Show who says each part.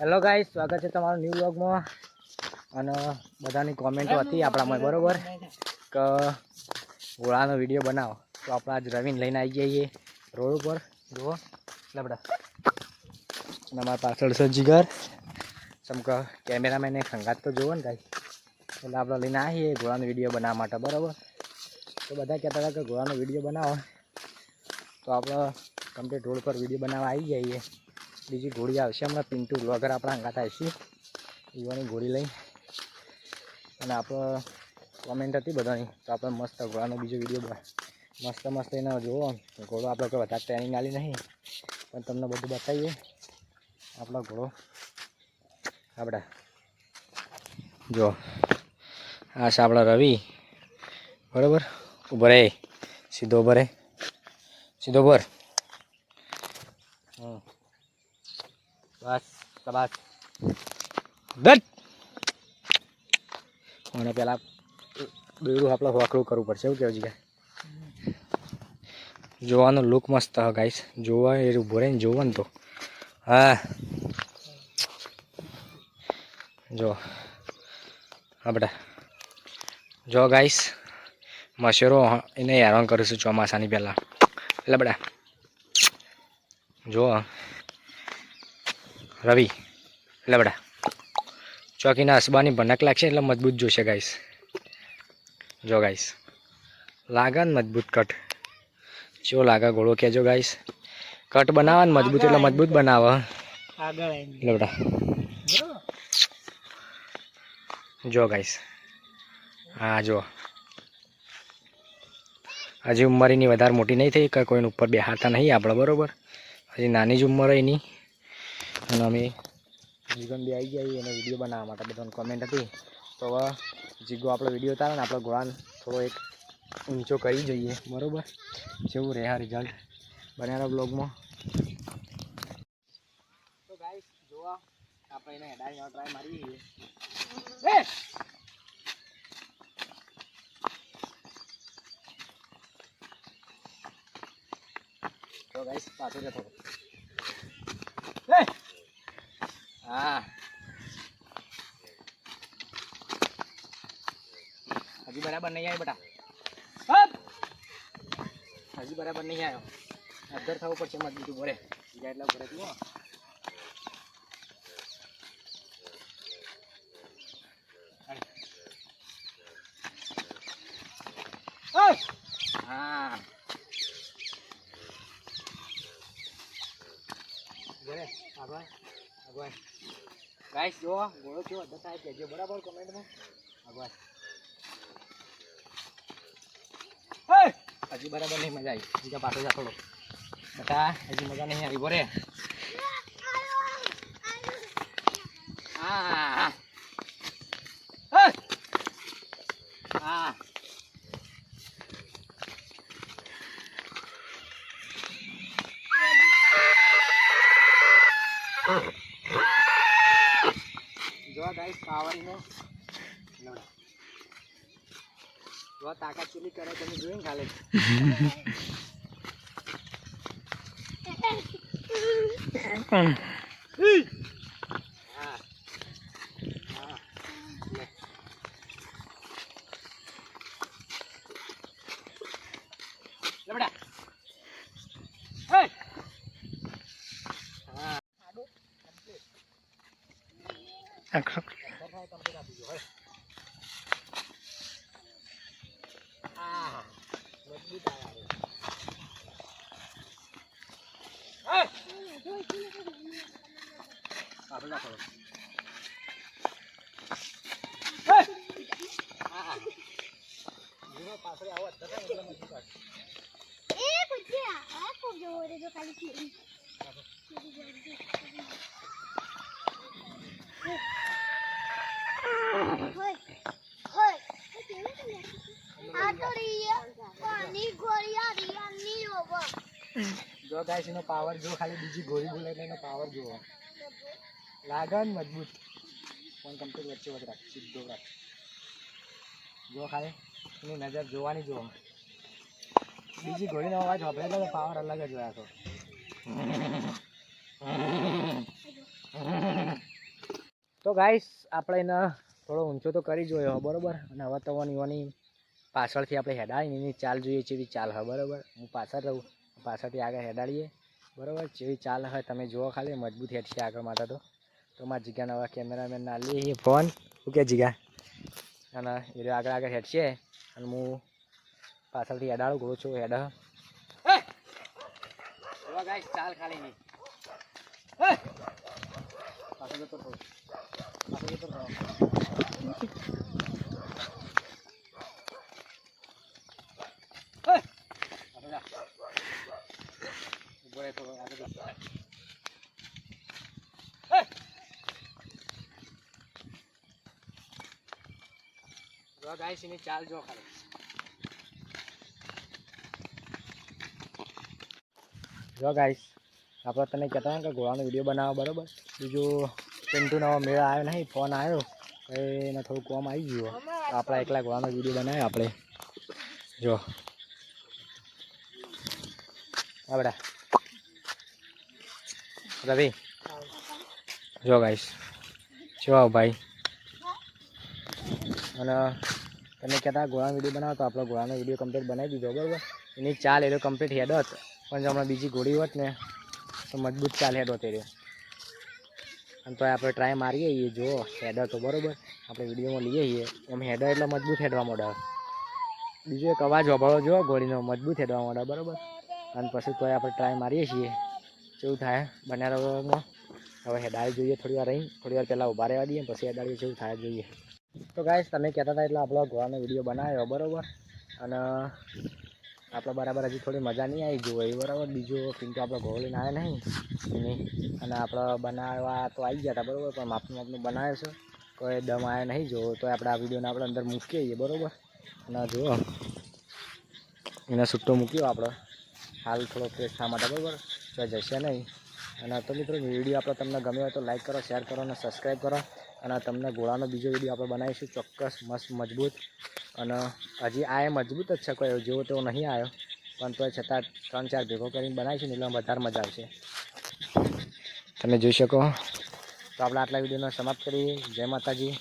Speaker 1: Hello guys સ્વાગત છે તમારું ન્યૂ બ્લોગમાં અને બધાની કોમેન્ટો હતી આપણામાં બરોબર. કે ઘોડાનો વીડિયો બનાવો. તો આપણે આજ રવિન લઈને આવી જઈએ રોડ ઉપર. જુઓ, લબડા. અને અમારા પાછળ છે જીગર. ચમક કેમેરામેને ખંગાત તો જુઓ ને ગાઈ એટલે આપણે લઈને આવીએ ઘોડાનો વીડિયો બનાવવા માટે, બરાબર. તો બધા કહેતા હતા કે ઘોડાનો વીડિયો બનાવો. તો આપણે કમ્પ્લીટ રોડ પર વીડિયો બનાવવા આવી જઈએ. બીજી ઘોડી આવશે હમણાં પિન્ટુ બ્લોગર આપણા હંગાત આવશે ઈવાની ઘોડી લઈ. અને આપણે કોમેન્ટ હતી બધાની. તો આપણે મસ્ત ઘોડાનો બીજો વીડિયો મસ્ત મસ્ત એને જુઓ. ઘોડો આપણે કોઈ વધારે ટ્રેનિંગ આલી નહીં. પણ તમને બધું બતાવીએ. આપણો ઘોડો આપણા. જો આ છે આપણા રવિ. બરાબર? ઉભરે સીધો ઉભરે સીધો ભર બસ બસ બેટ મને પેલા બેડું આપણે વાકડું કરવું પડશે, એવું કેવું છે જોવાનો લુક મસ્ત હ ગાઈસ જોવા એ ઊભો રહીને જોવાનું તો. હા. જો. હા, બેટા. જો ગાઈસ મશેરો એને હેરાન કરું છું ચોમાસાની પહેલાં. એટલે બેટા. જો રવિ લબડા. ચોકીના હસબાની ભનક લાગશે એટલે મજબૂત જોશે ગાઈસ જો ગાઈસ લાગે ને મજબૂત કટ. જો લાગે ગોળો કહેજો ગાઈસ કટ બનાવે ને મજબૂત એટલે મજબૂત બનાવે લબડા. જો ગાઈસ હા જો. હજી ઉંમર એની વધારે મોટી નહીં થઈ કે કોઈને ઉપર બેહાતા નહીં આપણે બરાબર? હજી નાની જ ઉંમર એની. અને અમે જીગન બી આવી ગયા એને વીડિયો બનાવવા માટે બધાને કોમેન્ટ હતી તો હવે જીગો આપણો વીડિયો ઉતારે ને આપણે ગોળાન થોડો એક ઊંચો કરી જોઈએ. બરોબર? જેવું રહ્યા રિઝલ્ટ બન્યાના બ્લોગમાં તો ગાઈસ આપણે એને હેડાઈ ટ્રાય મારી તો ગાઈસ પાછો જતો એ હા. હજી બરાબર નહીં આવ્યો બેટા! હજી બરાબર નહીં આવ્યો. અધર થવું પડશે મત બીજું ભરે બીજા એટલા ભરે જુઓ! હા. ભરે આગળ આગળ ગાઈસ જો, ગોળો કેવો થાય કહેજો બરાબર કોમેન્ટમાં આગળ હજી બરાબર નહીં મજા આવી. બીજા પાછો જા થોડો બધા હજી મજા નહીં આવી બોરે હા હા હા જો પાવર ને. જો તાકાત ચૂલી કરે તમે જોઈને ખાલી. હા હા લે. લે બેટા. હે! હા. બરાબર complete આપી દો, હવે. આ મજબૂત આયા હવે. હે! પાછળ જા થોડો. હે! હા. જીવો પાછળ આવો જ થશે ને એટલે મજબૂત આવે.
Speaker 2: એ પૂછ્યા આ કોણ જોવો રે જો ખાલી ચીરી હોય હોય આ તો રિયા પાણી ગોળિયા રિયા ની ઓવર
Speaker 1: ગાઈસ એનો પાવર જો ખાલી બીજી ગોળી બુલેટ એનો પાવર જુઓ. લાગન મજબૂત. ફોન કમ્પ્લીટ વચ્ચે વચ્ચે રાખ, સીધો રાખ. જો ખાલી, એની નજર જોવાની જુઓ. બીજી ગોળીનો અવાજ એટલે પાવર અલગ જ હોય આખો. તો ગાઈસ આપણે એને થોડો ઊંચો તો કરી જોયો બરોબર? અને હવે તો પાછળથી આપણે હેડાડીને એની ચાલ જોઈએ છીએ ચાલ, હા, બરોબર? હું પાછળ રહું. પાછળથી આગળ હેડાડીએ. બરાબર? જેવી ચાલ હોય તમે જુઓ ખાલી, મજબૂત હેડ છે આગળ માતા તો. તો મારા જીગાના હવે કેમેરામેન ના લઈએ ફોન. શું કે જીગા? અને એ આગળ આગળ હેડ છે અને હું પાછળથી હેડાડું ગયો છું હેડ. ચાલ ખાલી નહીં પાછળ જતો પાછળ જતો રહો. પાછળ જા. ઊભો રહે થોડો, આગળ જતો. જો ગાઈસ એની ચાલ જો ખાલી જો ગાઈસ આપણે તને કહેતા હતા કે ઘોડાનો વીડિયો બનાવો, બરોબર? બીજું પિન્ટુનો મેળ આવ્યો નહીં, ફોન આવ્યો એને થોડું કોમ આવી ગયું તો આપણે એકલા ઘોડાનો વીડિયો બનાવ્યો આપણે. જો. આપડા રવિ જો ગાઈસ જો ભાઈ. અને તમે કહેતા ગોળાનો વીડિયો બનાવો, તો આપણો ગોળાનો વીડિયો કમ્પ્લીટ બનાવી દીધો, બરાબર? એની ચાલ એનો કમ્પ્લીટ હેડ હોત. પણ જો હમણાં બીજી ઘોડી હોત ને, તો મજબૂત ચાલ હેડ હોત એ અને તો આપણે ટ્રાય મારીએ છીએ જો હેડર તો બરોબર. આપણે વિડીયોમાં લઈએ છીએ એમ હેડર એટલે મજબૂત હેડવા માંડે બીજો એક અવાજ વભાળો જો ઘોડીનો મજબૂત હેડવા માંડે બરાબર? અને પછી તો આપણે ટ્રાય મારીએ છીએ. કેવું થાય બનારવામાં હવે હેડાળી જોઈએ થોડી વાર રહી થોડી વાર પહેલાં ઊભા રહેવા દઈએ, પછી હેડાળીએ, જેવું થાય જોઈએ. તો ગાઈસ તમે કહેતા હતા એટલે આપણો ગોળાનો વીડિયો બનાવ્યો, બરાબર? અને આપણે બરાબર હજી થોડી મજા નહીં આવી જોઈ બરાબર. બીજો પિંટુ આપણો ઘોળ લઈને આવ્યો નહીં. અને આપણે બનાવવા તો આવી ગયા હતા, બરાબર, પણ માપનું માપનું બનાવ્યો છે. કોઈ દમ આવ્યો નહીં જોવો તો આપણે આ વિડીયોને આપણે અંદર મૂકીએ છીએ, બરાબર? અને જુઓ. એને સૂટો મૂક્યો આપણે. હાલ થોડો ફ્રેશ થવા માટે, બરાબર? તો જશે નહીં. અને તો મિત્રો વીડિયો આપણે તમને ગમ્યો હોય તો લાઈક કરો શેર કરો અને સબસ્ક્રાઈબ કરો. અને તમને ઘોડાનો બીજો વીડિયો આપણે બનાવીશું, ચોક્કસ મસ્ત મજબૂત. અને હજી આ મજબૂત જ છે કોઈ, જેવો તેવો નહીં આવ્યો. પણ તોય છતાં ત્રણ ચાર ભેગો કરીને બનાવીશું ને એટલે વધારે મજા આવશે. તમે જોઈ શકો. તો આપણે આટલા વિડીયોને સમાપ્ત કરીએ. જય માતાજી.